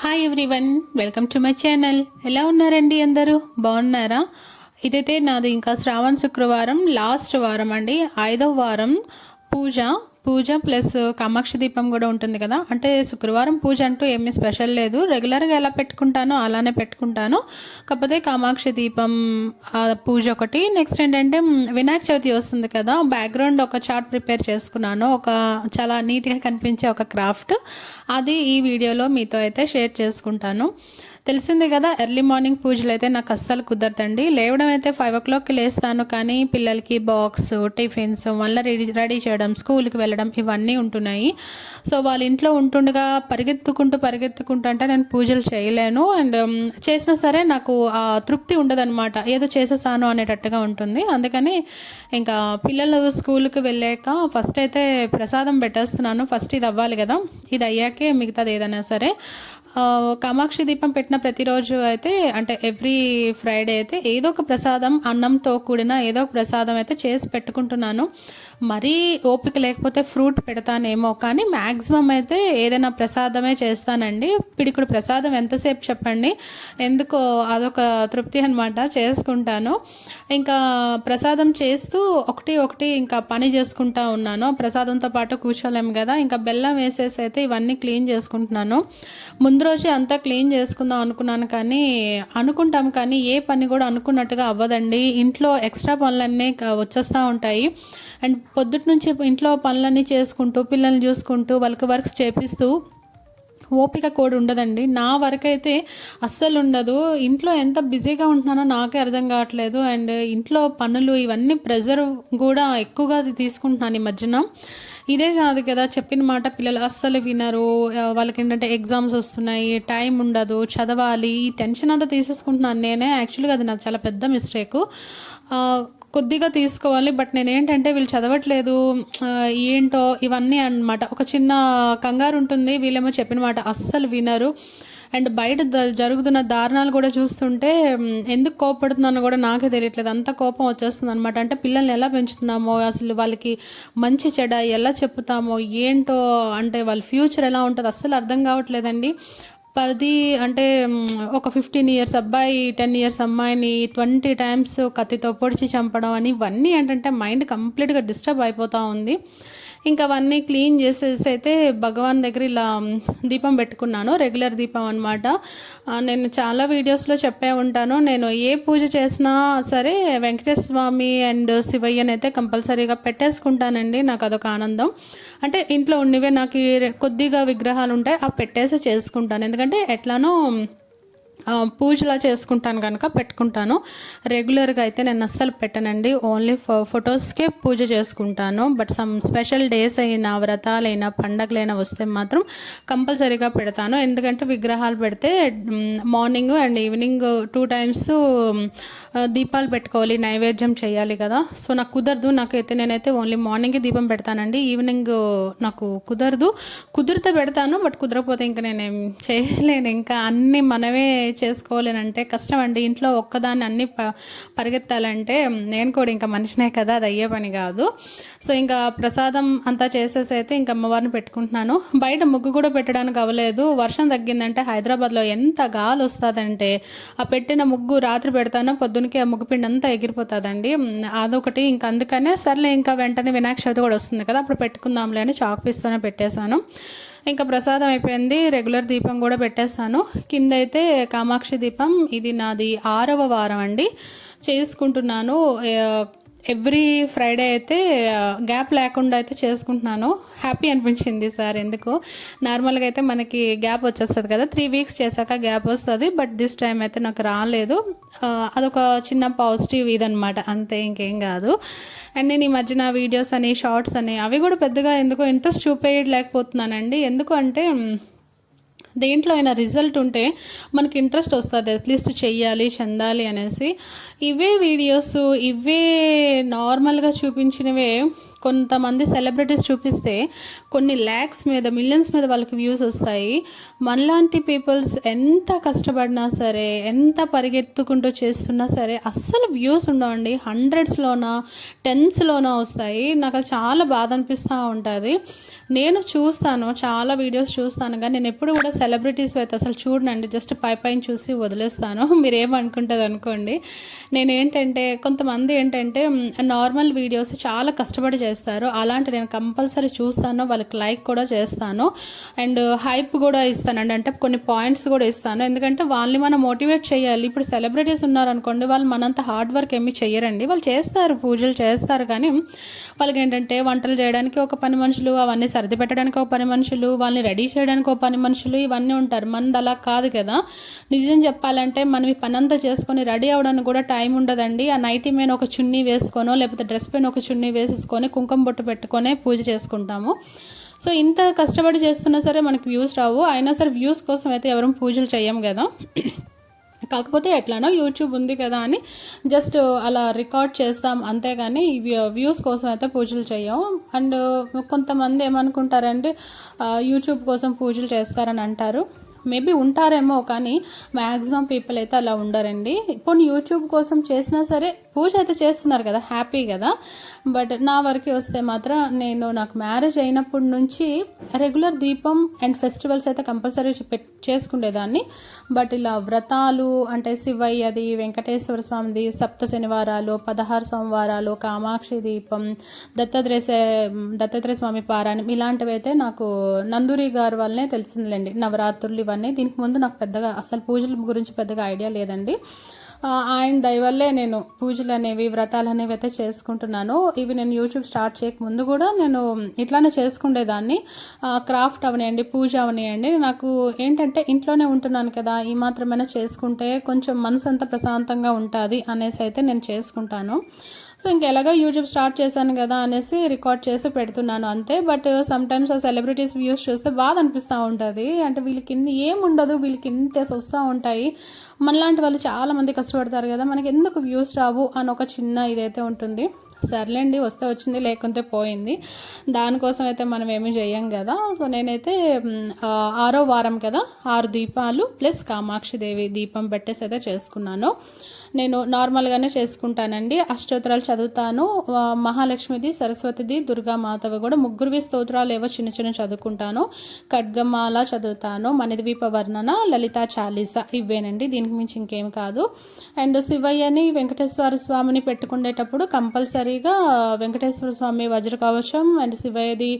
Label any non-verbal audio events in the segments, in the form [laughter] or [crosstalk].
Hi everyone welcome to my channel ఎలా ఉన్నారండి అందరూ? బాగున్నారా? ఇదైతే నాది ఇంకా శ్రావణ శుక్రవారం లాస్ట్ వారం అండి. ఐదవ వారం పూజ. పూజ ప్లస్ కామాక్షి దీపం కూడా ఉంటుంది కదా. అంటే శుక్రవారం పూజ అంటూ ఏమీ స్పెషల్ లేదు. రెగ్యులర్గా ఎలా పెట్టుకుంటానో అలానే పెట్టుకుంటాను. కాకపోతే కామాక్షి దీపం పూజ ఒకటి. నెక్స్ట్ ఏంటంటే వినాయక చవితి వస్తుంది కదా. బ్యాక్గ్రౌండ్ ఒక చార్ట్ ప్రిపేర్ చేసుకున్నాను. ఒక చాలా నీట్గా కనిపించే ఒక క్రాఫ్ట్. అది ఈ వీడియోలో మీతో అయితే షేర్ చేసుకుంటాను. తెలిసిందే కదా ఎర్లీ మార్నింగ్ పూజలు అయితే నాకు అస్సలు కుదరదండి. లేవడం అయితే ఫైవ్ ఓ క్లాక్కి లేస్తాను కానీ పిల్లలకి బాక్స్ టిఫిన్స్ మళ్ళీ రెడీ రెడీ చేయడం స్కూల్కి వెళ్ళడం ఇవన్నీ ఉంటున్నాయి. సో వాళ్ళ ఇంట్లో ఉంటుండగా పరిగెత్తుకుంటూ పరిగెత్తుకుంటూ అంటే నేను పూజలు చేయలేను. అండ్ చేసినా సరే నాకు ఆ తృప్తి ఉండదన్నమాట. ఏదో చేసేసాను అనేటట్టుగా ఉంటుంది. అందుకని ఇంకా పిల్లలు స్కూల్కి వెళ్ళాక ఫస్ట్ అయితే ప్రసాదం పెట్టేస్తున్నాను. ఫస్ట్ ఇది అవ్వాలి కదా. ఇది అయ్యాకే మిగతాది ఏదైనా సరే. కామాక్షి దీపం పెట్టిన ప్రతిరోజు అయితే అంటే ఎవ్రీ ఫ్రైడే అయితే ఏదో ఒక ప్రసాదం అన్నంతో కూడిన ఏదో ఒక ప్రసాదం అయితే చేసి పెట్టుకుంటున్నాను. మరీ ఓపిక లేకపోతే ఫ్రూట్ పెడతానేమో కానీ మ్యాక్సిమం అయితే ఏదైనా ప్రసాదమే చేస్తానండి. పిడికుడు ప్రసాదం ఎంతసేపు చెప్పండి? ఎందుకో అదొక తృప్తి అనమాట చేసుకుంటాను. ఇంకా ప్రసాదం చేస్తూ ఒకటి ఒకటి ఇంకా పని చేసుకుంటా ఉన్నాను. ప్రసాదంతో పాటు కూర్చోలేము కదా. ఇంకా బెల్లం వేసేసి అయితే ఇవన్నీ క్లీన్ చేసుకుంటున్నాను. ముందు రోజే అంతా క్లీన్ చేసుకుందాం అనుకున్నాను కానీ అనుకుంటాం కానీ ఏ పని కూడా అనుకున్నట్టుగా అవ్వదండి. ఇంట్లో ఎక్స్ట్రా పనులన్నీ వచ్చేస్తూ ఉంటాయి. అండ్ పొద్దుటి నుంచి ఇంట్లో పనులన్నీ చేసుకుంటూ పిల్లల్ని చూసుకుంటూ వాళ్ళకి వర్క్స్ చేపిస్తూ ఓపిక కూడా ఉండదండి. నా వరకైతే అస్సలు ఉండదు ఇంట్లో ఎంత బిజీగా ఉంటున్నానో నాకే అర్థం కావట్లేదు. అండ్ ఇంట్లో పనులు ఇవన్నీ ప్రెజర్ కూడా ఎక్కువగా తీసుకుంటున్నాను ఈ మధ్యన. ఇదే కాదు కదా చెప్పిన మాట పిల్లలు అస్సలు వినరు. వాళ్ళకి ఏంటంటే ఎగ్జామ్స్ వస్తున్నాయి టైం ఉండదు చదవాలి. ఈ టెన్షన్ అంతా తీసేసుకుంటున్నాను నేనే. యాక్చువల్గా అది నాకు చాలా పెద్ద మిస్టేక్. కొద్దిగా తీసుకోవాలి బట్ నేను ఏంటంటే వీళ్ళు చదవట్లేదు ఏంటో ఇవన్నీ అన్నమాట. ఒక చిన్న కంగారు ఉంటుంది వీళ్ళేమో చెప్పిన మాట అస్సలు వినరు. అండ్ బయట జరుగుతున్న దారుణాలు కూడా చూస్తుంటే ఎందుకు కోపడుతున్నానో కూడా నాకే తెలియట్లేదు. అంత కోపం వచ్చేస్తుంది అనమాట అంటే పిల్లల్ని ఎలా పెంచుతున్నామో అసలు వాళ్ళకి మంచి చెడ ఎలా చెప్తామో ఏంటో అంటే వాళ్ళ ఫ్యూచర్ ఎలా ఉంటుందో అస్సలు అర్థం కావట్లేదండి. పది అంటే ఒక ఫిఫ్టీన్ ఇయర్స్ అబ్బాయి టెన్ ఇయర్స్ అమ్మాయిని ట్వంటీ టైమ్స్ కత్తితో పొడిచి చంపడం అని ఇవన్నీ ఏంటంటే మైండ్ కంప్లీట్గా డిస్టర్బ్ అయిపోతూ ఉంది. ఇంకా అవన్నీ క్లీన్ చేసేసి అయితే భగవాన్ దగ్గర ఇలా దీపం పెట్టుకున్నాను రెగ్యులర్ దీపం అనమాట నేను చాలా వీడియోస్లో చెప్పే ఉంటాను. నేను ఏ పూజ చేసినా సరే వెంకటేశ్వర స్వామి అండ్ శివయ్యని అయితే కంపల్సరీగా పెట్టేసుకుంటానండి. నాకు అదొక ఆనందం. అంటే ఇంట్లో ఉన్నవే నాకు కొద్దిగా విగ్రహాలు ఉంటాయి ఆ పెట్టేసి చేసుకుంటాను. ఎందుకంటే ఎట్లానో పూజలా చేసుకుంటాను కనుక పెట్టుకుంటాను. రెగ్యులర్గా అయితే నేను అస్సలు పెట్టనండి. ఓన్లీ ఫో ఫొటోస్కే పూజ చేసుకుంటాను. బట్ సమ్ స్పెషల్ డేస్ అయినా వ్రతాలైనా పండగలైనా వస్తే మాత్రం కంపల్సరీగా పెడతాను. ఎందుకంటే విగ్రహాలు పెడితే morning and evening two times దీపాలు పెట్టుకోవాలి నైవేద్యం చేయాలి కదా. సో నాకు కుదరదు. నాకైతే నేనైతే ఓన్లీ మార్నింగే దీపం పెడతానండి. ఈవినింగ్ నాకు కుదరదు. కుదిరితే పెడతాను బట్ కుదరకపోతే ఇంకా నేనేం చేయలేను. ఇంకా అన్నీ మనమే చేసుకోలేనంటే కష్టం అండి ఇంట్లో ఒక్కదాన్ని అన్ని ప పరిగెత్తాలంటే నేను కూడా ఇంకా మనిషినే కదా అది అయ్యే పని కాదు. సో ఇంకా ప్రసాదం అంతా చేసేసి అయితే ఇంకా అమ్మవారిని పెట్టుకుంటున్నాను. బయట ముగ్గు కూడా పెట్టడానికి అవ్వలేదు. వర్షం తగ్గిందంటే హైదరాబాద్లో ఎంత గాలి వస్తుందంటే ఆ పెట్టిన ముగ్గు రాత్రి పెడతాను పొద్దునకి ఆ ముగ్గు పిండి అంతా ఎగిరిపోతుందండి. అదొకటి. ఇంకా అందుకనే సర్లే ఇంకా వెంటనే వినాయక చవితి కూడా వస్తుంది కదా అప్పుడు పెట్టుకుందాంలే అని చాక్ పీస్తోనే పెట్టేశాను. ఇంకా ప్రసాదం అయిపోయింది. రెగ్యులర్ దీపం కూడా పెట్టేస్తాను. కింద అయితే కామాక్షి దీపం. ఇది నాది ఆరవ వారం అండి. చేసుకుంటున్నాను. ఎవ్రీ ఫ్రైడే అయితే గ్యాప్ లేకుండా అయితే చేసుకుంటున్నాను. హ్యాపీ అనిపించింది సార్ ఎందుకు? నార్మల్గా అయితే మనకి గ్యాప్ వచ్చేస్తుంది కదా త్రీ వీక్స్ చేశాక గ్యాప్ వస్తుంది బట్ దిస్ టైం అయితే నాకు రాలేదు. అదొక చిన్న పాజిటివ్ ఇదనమాట అంతే ఇంకేం కాదు. అండ్ నేను ఈ మధ్యన వీడియోస్ అని షార్ట్స్ అని అవి కూడా పెద్దగా ఎందుకో ఇంట్రెస్ట్ చూపేయలేకపోతున్నానండి. ఎందుకు అంటే దేంట్లో అయినా రిజల్ట్ ఉంటే మనకి ఇంట్రెస్ట్ వస్తుంది అట్లీస్ట్ చెయ్యాలి చెందాలి అనేసి. ఇవే వీడియోస్ ఇవే నార్మల్గా చూపించినవే కొంతమంది సెలబ్రిటీస్ చూపిస్తే కొన్ని ల్యాక్స్ మీద మిలియన్స్ మీద వాళ్ళకి వ్యూస్ వస్తాయి. మనలాంటి పీపుల్స్ ఎంత కష్టపడినా సరే ఎంత పరిగెత్తుకుంటూ చేస్తున్నా సరే అస్సలు వ్యూస్ ఉండవండి. హండ్రెడ్స్లోనా టెన్స్లోన వస్తాయి. నాకు అది చాలా బాధ అనిపిస్తూ ఉంటుంది. నేను చూస్తాను చాలా వీడియోస్ చూస్తాను కానీ నేను ఎప్పుడు కూడా సెలబ్రిటీస్ అయితే అసలు చూడనండి. జస్ట్ పై పైన చూసి వదిలేస్తాను. [laughs] మీరు ఏమనుకుంటుంది అనుకోండి. నేను ఏంటంటే కొంతమంది ఏంటంటే నార్మల్ వీడియోస్ చాలా కష్టపడి చేస్తారు అలాంటి నేను కంపల్సరీ చూస్తాను వాళ్ళకి లైక్ కూడా చేస్తాను. అండ్ హైప్ కూడా ఇస్తానండి. అంటే కొన్ని పాయింట్స్ కూడా ఇస్తాను. ఎందుకంటే వాళ్ళని మనం మోటివేట్ చేయాలి. ఇప్పుడు సెలబ్రిటీస్ ఉన్నారనుకోండి వాళ్ళు మనంత హార్డ్ వర్క్ ఏమీ చేయరండి. వాళ్ళు చేస్తారు పూజలు చేస్తారు కానీ వాళ్ళకి ఏంటంటే వంటలు చేయడానికి ఒక పని మనుషులు అవన్నీ సర్ది పెట్టడానికి ఒక పని మనుషులు వాళ్ళని రెడీ చేయడానికి ఒక పని మనుషులు ఇవన్నీ ఉంటారు. మనది అలా కాదు కదా. నిజం చెప్పాలంటే మనం ఈ పని అంతా చేసుకొని రెడీ అవ్వడానికి కూడా టైం ఉండదండి. ఆ నైటీ మీద ఒక చున్నీ వేసుకోనో లేకపోతే డ్రెస్ పైన ఒక చున్నీ వేసేసుకొని కుంకుమ బొట్టు పెట్టుకొనే పూజ చేసుకుంటాము. సో ఇంత కష్టపడి చేస్తున్నా సరే మనకి వ్యూస్ రావు. అయినా సరే వ్యూస్ కోసం అయితే ఎవరూ పూజలు చేయం కదా. కాకపోతే ఎట్లానో యూట్యూబ్ ఉంది కదా అని జస్ట్ అలా రికార్డ్ చేస్తాం. అంతేగాని వ్యూస్ కోసం అయితే పూజలు చేయం అండ్ కొంతమంది ఏమనుకుంటారంటే యూట్యూబ్ కోసం పూజలు చేస్తారని అంటారు. మేబీ ఉంటారేమో కానీ మ్యాక్సిమం పీపుల్ అయితే అలా ఉండరండి. ఇప్పుడు యూట్యూబ్ కోసం చేసినా సరే పూజ అయితే చేస్తున్నారు కదా హ్యాపీ కదా. బట్ నా వరకు వస్తే మాత్రం నేను నాకు మ్యారేజ్ అయినప్పటి నుంచి రెగ్యులర్ దీపం అండ్ ఫెస్టివల్స్ అయితే కంపల్సరీ పెట్ చేసుకునేదాన్ని బట్ ఇలా వ్రతాలు అంటే శివయ్యది వెంకటేశ్వర స్వామిది సప్త శనివారాలు పదహారు సోమవారాలు కామాక్షి దీపం దత్తాత్రేయ దత్తాత్రేయ స్వామి పారాయణం ఇలాంటివి అయితే నాకు నందూరి గారు వల్లనే తెలిసిందిలేండి. నవరాత్రులు ఇవన్నీ దీనికి ముందు నాకు పెద్దగా అసలు పూజల గురించి పెద్దగా ఐడియా లేదండి. ఆయన దయవల్లే నేను పూజలు అనేవి వ్రతాలు అనేవి అయితే చేసుకుంటున్నాను. ఇవి నేను యూట్యూబ్ స్టార్ట్ చేయక ముందు కూడా నేను ఇట్లానే చేసుకునేదాన్ని క్రాఫ్ట్ అవనియండి పూజ అవనియండి. నాకు ఏంటంటే ఇంట్లోనే ఉంటున్నాను కదా ఈ మాత్రమైనా చేసుకుంటే కొంచెం మనసు అంతా ప్రశాంతంగా ఉంటుంది అనేసి అయితే నేను చేసుకుంటాను. సో ఇంకెలాగో యూట్యూబ్ స్టార్ట్ చేశాను కదా అనేసి రికార్డ్ చేసి పెడుతున్నాను అంతే. బట్ సమ్టైమ్స్ ఆ సెలబ్రిటీస్ వ్యూస్ చూస్తే బాధ అనిపిస్తూ ఉంటుంది. అంటే వీళ్ళకి ఏం ఉండదు వీళ్ళకి ఇంత వస్తూ ఉంటాయి. మనలాంటి వాళ్ళు చాలామంది కష్టపడతారు కదా మనకి ఎందుకు వ్యూస్ రావు అని ఒక చిన్న ఇదైతే ఉంటుంది. సర్లేండి వస్తే వచ్చింది లేకుంటే పోయింది. దానికోసం అయితే మనం ఏమీ చేయం కదా. సో నేనైతే ఆరో వారం కదా ఆరు దీపాలు ప్లస్ కామాక్షి దేవి దీపం పెట్టేసి అయితే చేసుకున్నాను. నేను నార్మల్గానే చేసుకుంటానండి. అష్టోత్తరాలు చదువుతాను. మహాలక్ష్మిది సరస్వతిది దుర్గామాతవి కూడా ముగ్గురువి స్తోత్రాలు ఏవో చిన్న చిన్న చదువుకుంటాను. ఖడ్గమాల చదువుతాను మణిద్వీప వర్ణన లలితా చాలీస ఇవేనండి దీనికి మించి ఇంకేం కాదు. అండ్ శివయ్యని వెంకటేశ్వర స్వామిని పెట్టుకునేటప్పుడు కంపల్సరీగా వెంకటేశ్వర స్వామి వజ్రకవచం అండ్ శివయ్యది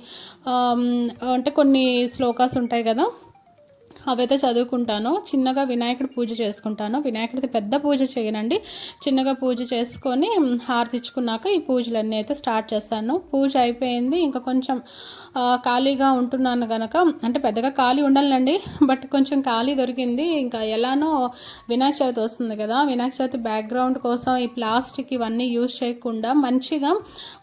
అంటే కొన్ని శ్లోకాస్ ఉంటాయి కదా అవైతే చదువుకుంటాను. చిన్నగా వినాయకుడి పూజ చేసుకుంటాను. వినాయకుడిది పెద్ద పూజ చేయనండి. చిన్నగా పూజ చేసుకొని హారతిచ్చుకున్నాక హారతి ఇచ్చుకున్నాక ఈ పూజలన్నీ అయితే స్టార్ట్ చేస్తాను. పూజ అయిపోయింది. ఇంకా కొంచెం ఖాళీగా ఉంటున్నాను గనక. అంటే పెద్దగా ఖాళీ ఉండాలండి బట్ కొంచెం ఖాళీ దొరికింది. ఇంకా ఎలానో వినాయక చవితి వస్తుంది కదా. వినాయక చవితి బ్యాక్గ్రౌండ్ కోసం ఈ ప్లాస్టిక్ ఇవన్నీ యూజ్ చేయకుండా మంచిగా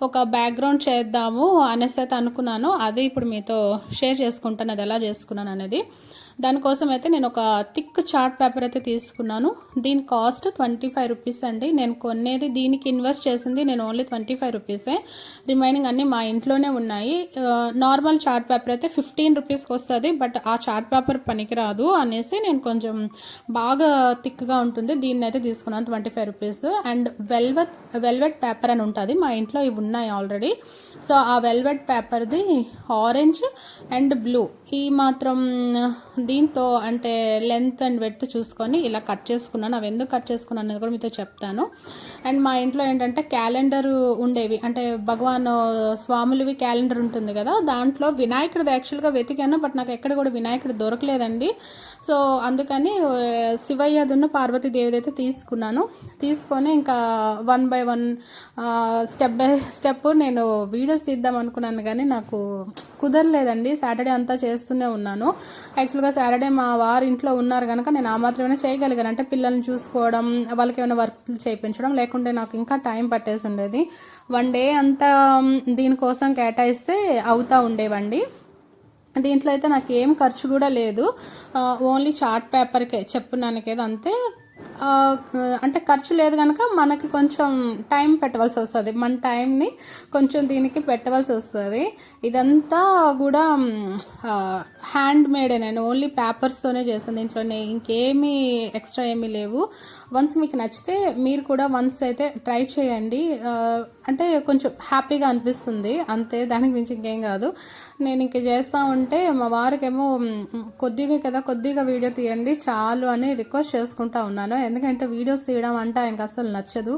ఒక బ్యాక్గ్రౌండ్ చేద్దాము అనేసి అయితే అనుకున్నాను. అదే ఇప్పుడు మీతో షేర్ చేసుకుంటాను. అది ఎలా చేసుకున్నాను అనేది. దానికోసం అయితే నేను ఒక థిక్ చార్ట్ పేపర్ అయితే తీసుకున్నాను. దీని కాస్ట్ ట్వంటీ ఫైవ్ రూపీస్ అండి. నేను కొనేది దీనికి ఇన్వెస్ట్ చేసింది నేను ఓన్లీ ట్వంటీ ఫైవ్ రూపీసే. రిమైనింగ్ అన్నీ మా ఇంట్లోనే ఉన్నాయి. నార్మల్ చార్ట్ పేపర్ అయితే ఫిఫ్టీన్ రూపీస్కి వస్తుంది బట్ ఆ చార్ట్ పేపర్ పనికిరాదు అనేసి నేను కొంచెం బాగా థిక్గా ఉంటుంది. దీన్ని అయితే తీసుకున్నాను twenty five rupees. And velvet velvet paper అని ఉంటుంది. మా ఇంట్లో ఇవి ఉన్నాయి ఆల్రెడీ. సో ఆ వెల్వెట్ పేపర్ది ఆరెంజ్ అండ్ బ్లూ. ఈ మాత్రం దీంతో అంటే లెంత్ అండ్ వెడ్త్ చూసుకొని ఇలా కట్ చేసుకున్నాను. అవి ఎందుకు కట్ చేసుకున్నాను అనేది కూడా మీతో చెప్తాను. అండ్ మా ఇంట్లో ఏంటంటే క్యాలెండర్ ఉండేవి. అంటే భగవాన్ స్వాములవి క్యాలెండర్ ఉంటుంది కదా దాంట్లో వినాయకుడిది యాక్చువల్గా వెతికాను బట్ నాకు ఎక్కడ కూడా వినాయకుడు దొరకలేదండి. సో అందుకని ఆ, శివయ్యదున్న పార్వతీదేవిది అయితే తీసుకున్నాను. తీసుకొని ఇంకా one by one step by step నేను వీడియోస్ తీద్దాం అనుకున్నాను కానీ నాకు కుదరలేదండి. సాటర్డే అంతా చేస్తూనే ఉన్నాను. యాక్చువల్గా సాటర్డే మా వారు ఇంట్లో ఉన్నారు కనుక నేను ఆ మాత్రమే చేయగలిగాను. అంటే పిల్లల్ని చూసుకోవడం వాళ్ళకి ఏమైనా వర్క్స్ చేయించడం లేకుంటే నాకు ఇంకా టైం పట్టేసి ఉండేది. వన్ డే అంతా దీనికోసం కేటాయిస్తే అవుతా ఉండేవండి. దీంట్లో అయితే నాకు ఏం ఖర్చు కూడా లేదు. ఓన్లీ చార్ట్ పేపర్కే చెప్పున్నానికి అంతే అంటే ఖర్చు లేదు కనుక మనకి కొంచెం టైం పెట్టవలసి వస్తుంది. మన టైంని కొంచెం దీనికి పెట్టవలసి వస్తుంది. ఇదంతా కూడా హ్యాండ్ మేడే నేను ఓన్లీ పేపర్స్తోనే చేసాను దీంట్లోనే. ఇంకేమీ ఎక్స్ట్రా ఏమీ లేవు. వన్స్ మీకు నచ్చితే మీరు కూడా వన్స్ అయితే ట్రై చేయండి. అంటే కొంచెం హ్యాపీగా అనిపిస్తుంది. అంతే దానికి మించి ఇంకేం కాదు. నేను ఇంక చేస్తూ ఉంటే మా వారికేమో కొద్దిగా కదా కొద్దిగా వీడియో తీయండి చాలు అని రిక్వెస్ట్ చేసుకుంటా ఉన్నాను. ఎందుకంటే వీడియోస్ తీయడం అంటే ఆయనకు అసలు నచ్చదు.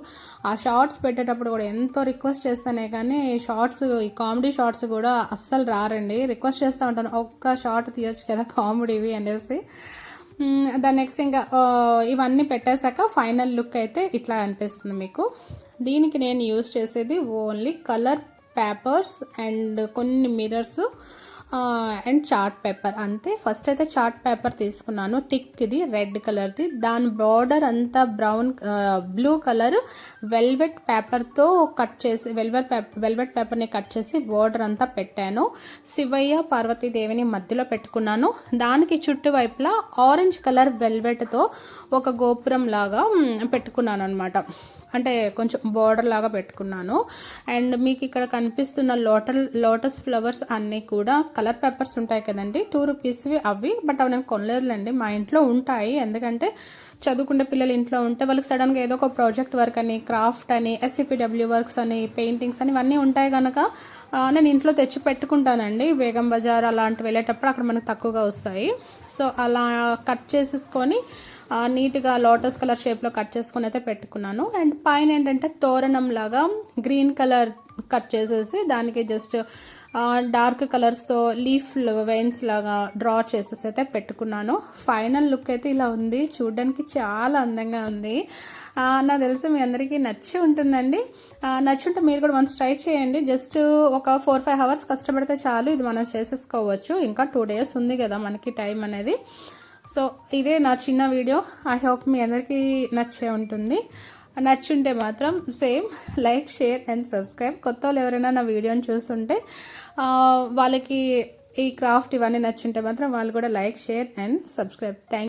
ఆ షార్ట్స్ పెట్టేటప్పుడు కూడా ఎంతో రిక్వెస్ట్ చేస్తానే కానీ షార్ట్స్ ఈ కామెడీ షార్ట్స్ కూడా అస్సలు రారండి. రిక్వెస్ట్ చేస్తూ ఉంటాను. ఒక్క షార్ట్ తీయొచ్చు కదా కామెడీవి అనేసి. దాని నెక్స్ట్ ఇంకా ఇవన్నీ పెట్టేశాక ఫైనల్ లుక్ అయితే ఇట్లా అనిపిస్తుంది మీకు. దీనికి నేను యూజ్ చేసేది ఓన్లీ కలర్ పేపర్స్ అండ్ కొన్ని మిరర్స్ అండ్ చార్ట్ పేపర్. అంతే. ఫస్ట్ అయితే చార్ట్ పేపర్ తీసుకున్నాను. థిక్ ఇది రెడ్ కలర్ది. దాని బార్డర్ అంతా బ్రౌన్ బ్లూ కలర్. వెల్వెట్ పేపర్తో కట్ చేసి వెల్వెట్ పేపర్ వెల్వెట్ పేపర్ని కట్ చేసి బార్డర్ అంతా పెట్టాను. శివయ్య పార్వతీదేవిని మధ్యలో పెట్టుకున్నాను. దానికి చుట్టువైపులా ఆరెంజ్ కలర్ వెల్వెట్తో ఒక గోపురం లాగా పెట్టుకున్నాను అనమాట అంటే కొంచెం బార్డర్ లాగా పెట్టుకున్నాను. అండ్ మీకు ఇక్కడ కనిపిస్తున్న లోటల్ లోటస్ ఫ్లవర్స్ అన్నీ కూడా కలర్ పేపర్స్ ఉంటాయి కదండి. టూ రూపీస్వి అవి బట్ అవి నేను కొనలేదులేండి. మా ఇంట్లో ఉంటాయి. ఎందుకంటే చదువుకునే పిల్లలు ఇంట్లో ఉంటే వాళ్ళకి సడన్గా ఏదో ఒక ప్రాజెక్ట్ వర్క్ అని క్రాఫ్ట్ అని ఎస్సిపిడబ్ల్యూ వర్క్స్ అని పెయింటింగ్స్ అని ఇవన్నీ ఉంటాయి కనుక నేను ఇంట్లో తెచ్చి పెట్టుకుంటానండి. బేగం బజార్ అలాంటివి వెళ్ళేటప్పుడు అక్కడ మనకు తక్కువగా వస్తాయి. సో అలా కట్ చేసేసుకొని నీట్గా లోటస్ కలర్ షేప్లో కట్ చేసుకొని అయితే పెట్టుకున్నాను. అండ్ పైన ఏంటంటే తోరణం లాగా గ్రీన్ కలర్ కట్ చేసేసి దానికి జస్ట్ డార్క్ కలర్స్తో లీఫ్ వెయిన్స్ లాగా డ్రా చేసేసి అయితే పెట్టుకున్నాను. ఫైనల్ లుక్ అయితే ఇలా ఉంది. చూడడానికి చాలా అందంగా ఉంది. నాకు తెలిసి మీ అందరికీ నచ్చి ఉంటుందండి. నచ్చి నచ్చుంటే మీరు కూడా వన్స్ ట్రై చేయండి. జస్ట్ ఒక ఫోర్ ఫైవ్ అవర్స్ కష్టపడితే చాలు. ఇది మనం చేసేసుకోవచ్చు. ఇంకా టూ డేస్ ఉంది కదా మనకి టైం అనేది. సో ఇదే నా చిన్న వీడియో ఐ హోప్ మీ అందరికీ నచ్చే ఉంటుంది. నచ్చుంటే మాత్రం same like share and subscribe. కొత్త వాళ్ళు ఎవరైనా నా వీడియోని చూస్తుంటే వాళ్ళకి ఈ క్రాఫ్ట్ ఇవన్నీ నచ్చుంటే మాత్రం వాళ్ళు కూడా like share and subscribe. Thank